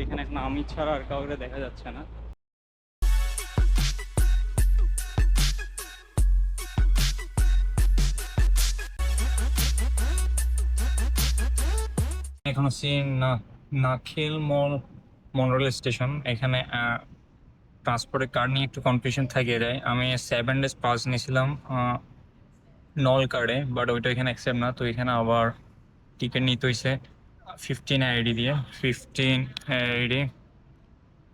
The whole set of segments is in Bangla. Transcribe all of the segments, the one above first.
এখানে এখন আমি ছাড়া আর কাউকে দেখা যাচ্ছে না। এখন আছি না নাখিল মল, মনোরেল স্টেশন। এখানে ট্রান্সপোর্টের কার্ড নিয়ে একটু কনফিউশন থেকে যায় আমি সেভেন ডেজ পাস নিয়েছিলাম নল কার্ডে বাট ওইটা এখানে অ্যাকসেপ্ট না। তো এখানে আবার টিকিট নিতে হয়েছে ফিফটিন আইডি দিয়ে ফিফটিন আইডি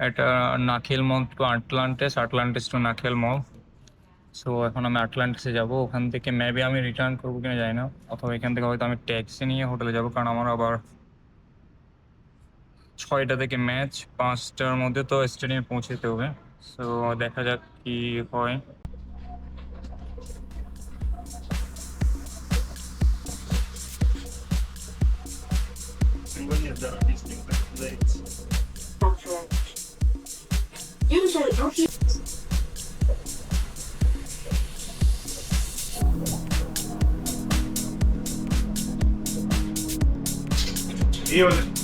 এটা Nakheel mall to Atlantis Atlantis to Nakheel mall so এখন আমি আটলান্টিসে যাব, ওখান থেকে মেবি আমি রিটার্ন করব কিনা জানি না। অথবা এখান থেকে হয়তো আমি ট্যাক্সি নিয়ে হোটেলে যাব, কারণ আমার আবার ছয়টা থেকে ম্যাচ পাঁচটার মধ্যে তো স্টেডিয়ামে পৌঁছতে হবে। সো দেখা যাক কি হয়। that are listening back late. That's. Usually, after You're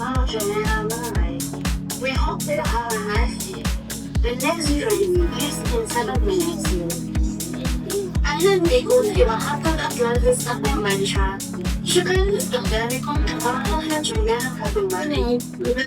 unfortunately alive. We hope you have a nice day. The next train is in 7 minutes. Allen Bigos überhaupt das Landes an the very Şükür üstünde to kontrol her to kapılmanı. Ve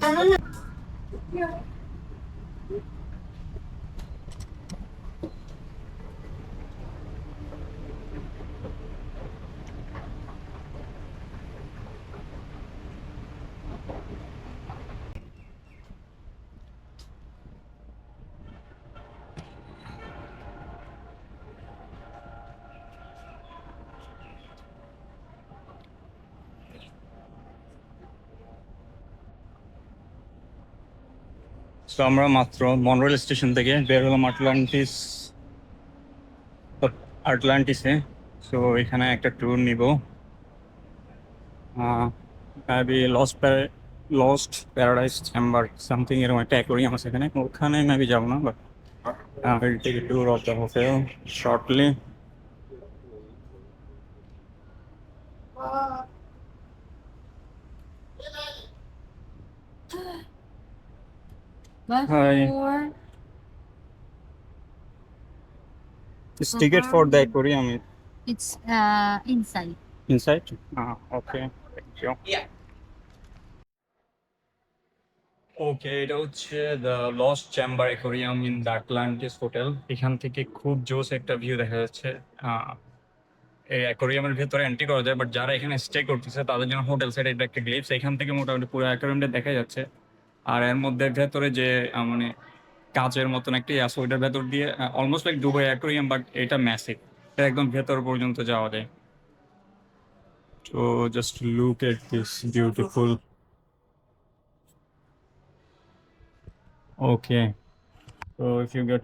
তো আমরা মাত্র মনরেল স্টেশন থেকে বের হলাম আটলান্টিস, আটলান্টিসে। সো এখানে একটা ট্যুর নিব। Maybe lost lost paradise chamber something এরকম একটা অ্যাকোরিয়াম আছে এখানে। ওখানে মেবি যাব না but will take tour of the hotel shortly What Hi. for? This ticket for the aquarium It's uh inside. inside? Ah, okay. Thank you. Okay এটা হচ্ছে the lost chamber aquarium in the Atlantis hotel এখান থেকে খুব জোস একটা ভিউ দেখা যাচ্ছে আহ, এই অ্যাকোরিয়ামের ভেতরে এন্ট্রি করা যায় বাট যারা এখানে স্টে করতেছে তাদের জন্য হোটেল সাইড এটা একটা গ্লিপস এখান থেকে মোটামুটি পুরো অ্যাকোরিয়ামটা দেখা যাচ্ছে আর এর মধ্যে ভেতরে যে মানে কাচের মতন একটা ইয়ে আছে, ওইটার ভেতর দিয়ে almost like Dubai aquarium but এটা ম্যাসিভ একদম ভেতর পর্যন্ত যাওয়া যায়। তো just look at this beautiful Okay. So, if you get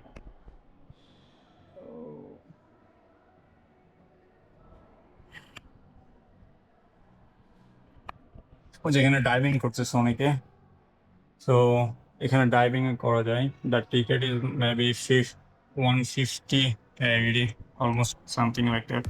ও, যেখানে ডাইভিং করতেছে অনেকে। সো এখানে ডাইভিং করা যায়। The ticket is maybe fif one fifty AED almost something like that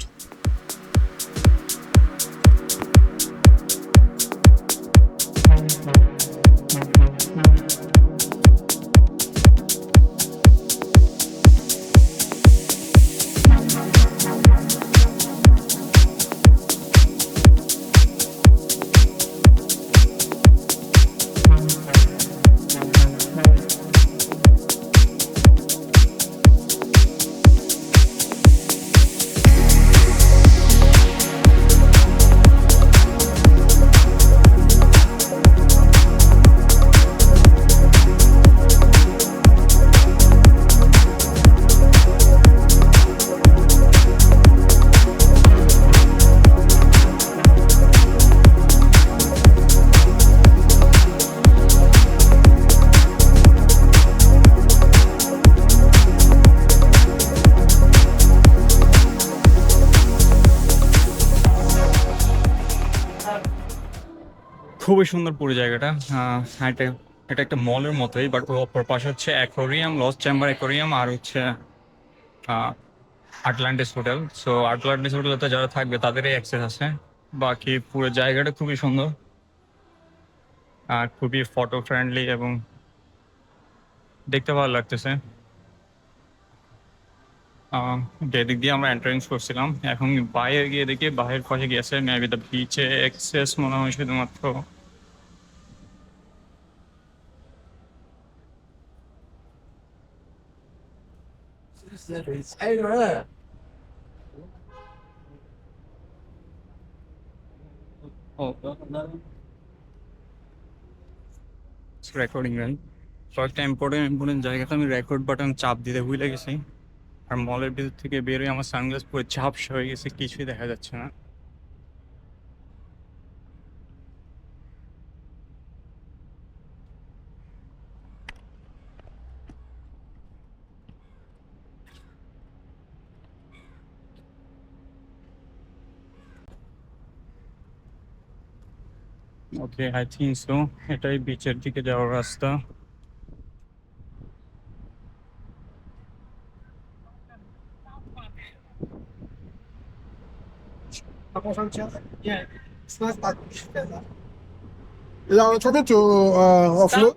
খুবই সুন্দর পুরো জায়গাটা। এটা এটা একটা মলের মতোই বাট অপর পাশে হচ্ছে অ্যাকোরিয়াম লস চেম্বার অ্যাকোরিয়াম আর হচ্ছে আটলান্টিস হোটেল সো আটলান্টিস হোটেলতে যারা থাকবে, তাদেরই অ্যাক্সেস আছে। বাকি পুরো জায়গাটা খুবই সুন্দর। আর খুবই ফটো ফ্রেন্ডলি এবং দেখতে ভালো লাগতেছে। যেদিক দিয়ে আমরা এন্ট্রেন্স করছিলাম, এখন বাইরে গিয়ে দেখি বাইরের পাশে গিয়েছে মেবি দ্য বিচে অ্যাক্সেস মনে হয় শুধুমাত্র রেকর্ডিং রান কয়েকটা ইম্পর্টেন্ট ইম্পর্টেন্ট জায়গাতে আমি রেকর্ড বাটন চাপ দিতে ভুলে গেছি। আর মলের ভিতর থেকে বেরোয় আমার সানগ্লাস পরে ঝাপসা হয়ে গেছে, কিছুই দেখা যাচ্ছে না। ওকে আই থিঙ্ক সো এটাই বিচের দিকে যাওয়ার রাস্তা Yeah, I'm trying to uh, offload.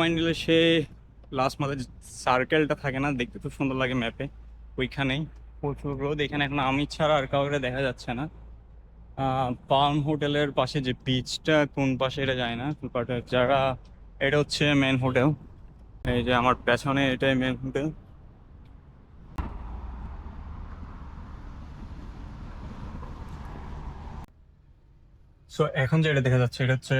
মাইন্ডলে সে লাস্ট মাথে সার্কেলটা থাকে না, দেখতে খুব সুন্দর লাগে ম্যাপে ওইখানেই, প্রচুর রোদ এখানে এখন আমি ছাড়া আর কাউকে দেখা যাচ্ছে না। পাম হোটেলের পাশে যে বিচটা কোন পাশে এটা যায় না। বাট যারা, এটা হচ্ছে মেন হোটেল এই যে আমার পেছনে এটাই মেন হোটেল সো এখন যেটা দেখা যাচ্ছে, এটা হচ্ছে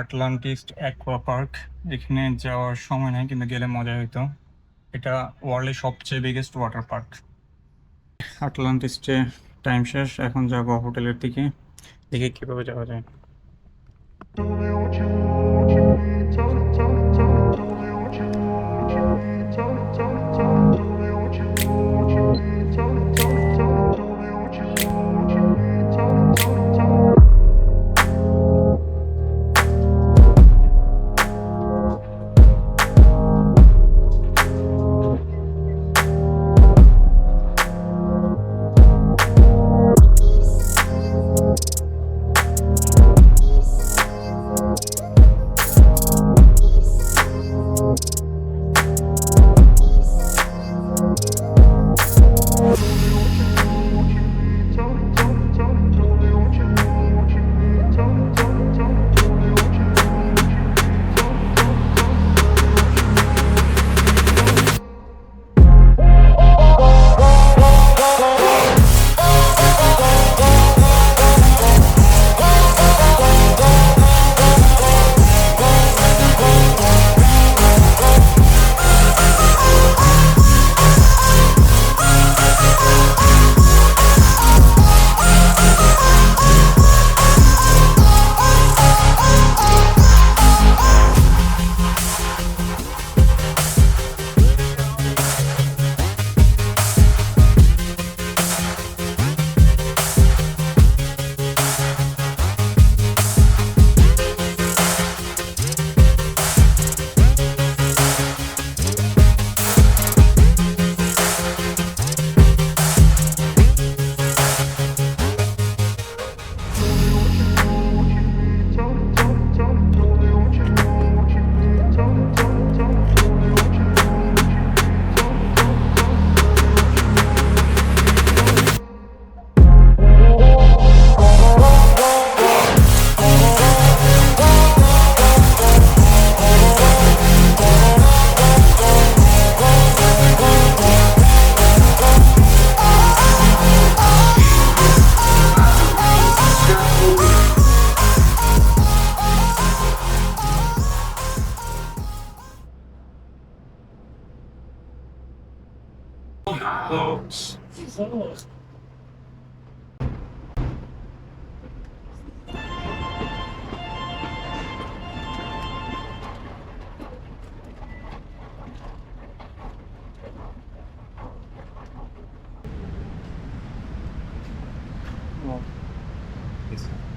আটলান্টিস্ট অ্যাকোয়া পার্ক এখানে যাওয়ার সময় নেই, কিন্তু গেলে মজা হইতো। এটা ওয়ার্ল্ডের সবচেয়ে বিগেস্ট ওয়াটার পার্ক আটলান্টিস্টে টাইম শেষ, এখন যাব হোটেলের দিকে। দেখি কীভাবে যাওয়া যায়।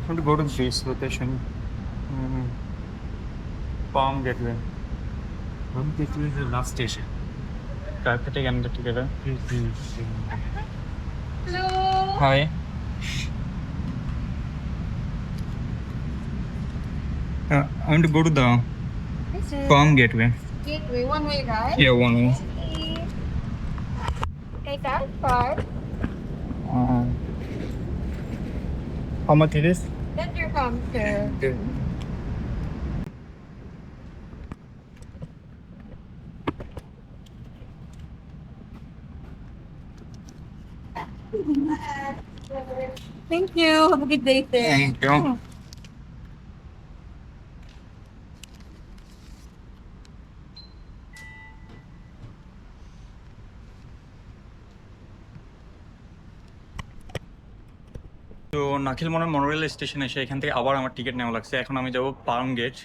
I want to go to this location. Mm. Palm Gateway. Palm Gateway is the last station. കാക്കട്ടെ കണ്ട ticket Uh, I want to go to the farm gateway. Gateway, one way, right? Yeah, one way. Okay, that far. Uh, how much it is? That dirham, sir. Thank you. Have a good day, sir. Thank you. তো নাখিল মনে মনোরেল স্টেশন এসে এখান থেকে আবার আমার টিকিট নেওয়া লাগছে এখন আমি যাব পাম গেট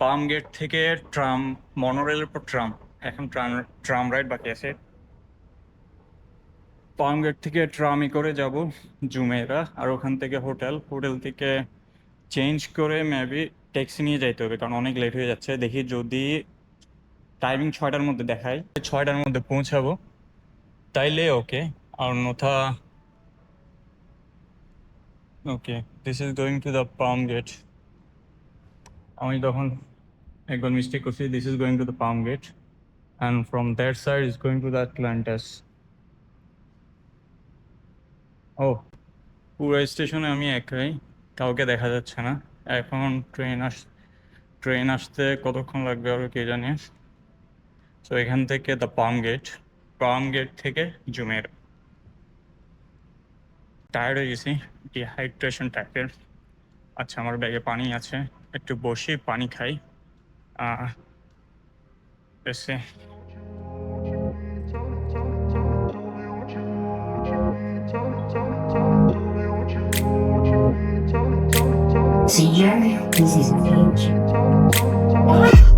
পাম গেট থেকে ট্রাম মনোরেলের পর ট্রাম এখন ট্রাম ট্রাম রাইড বাকি আছে পার্ম গেট থেকে ট্রামে করে যাব জুমেরা আর ওখান থেকে হোটেল হোটেল থেকে চেঞ্জ করে মেবি ট্যাক্সি নিয়ে যাইতে হবে, কারণ অনেক লেট হয়ে যাচ্ছে। দেখি যদি টাইমিং ছয়টার মধ্যে দেখায় ছয়টার মধ্যে পৌঁছাবো, তাইলে ওকে আর অন্যথা okay this is going to the palm gate আমি তখন একবার মিস্টেক করছি this is going to the palm gate and from that side is going to the Atlantis ও। পুরো স্টেশনে আমি একাই, কাউকে দেখা যাচ্ছে না। এখন ট্রেন আস, ট্রেন আসতে কতক্ষণ লাগবে আরও কে জানে? তো এখান থেকে the palm gate palm gate থেকে জুমের টায়ার্ড হয়ে গেছি ডিহাইড্রেশন টাইপের আচ্ছা আমার ব্যাগে পানি আছে, একটু বসি, পানি খাই। এসে Senior, this is Paige.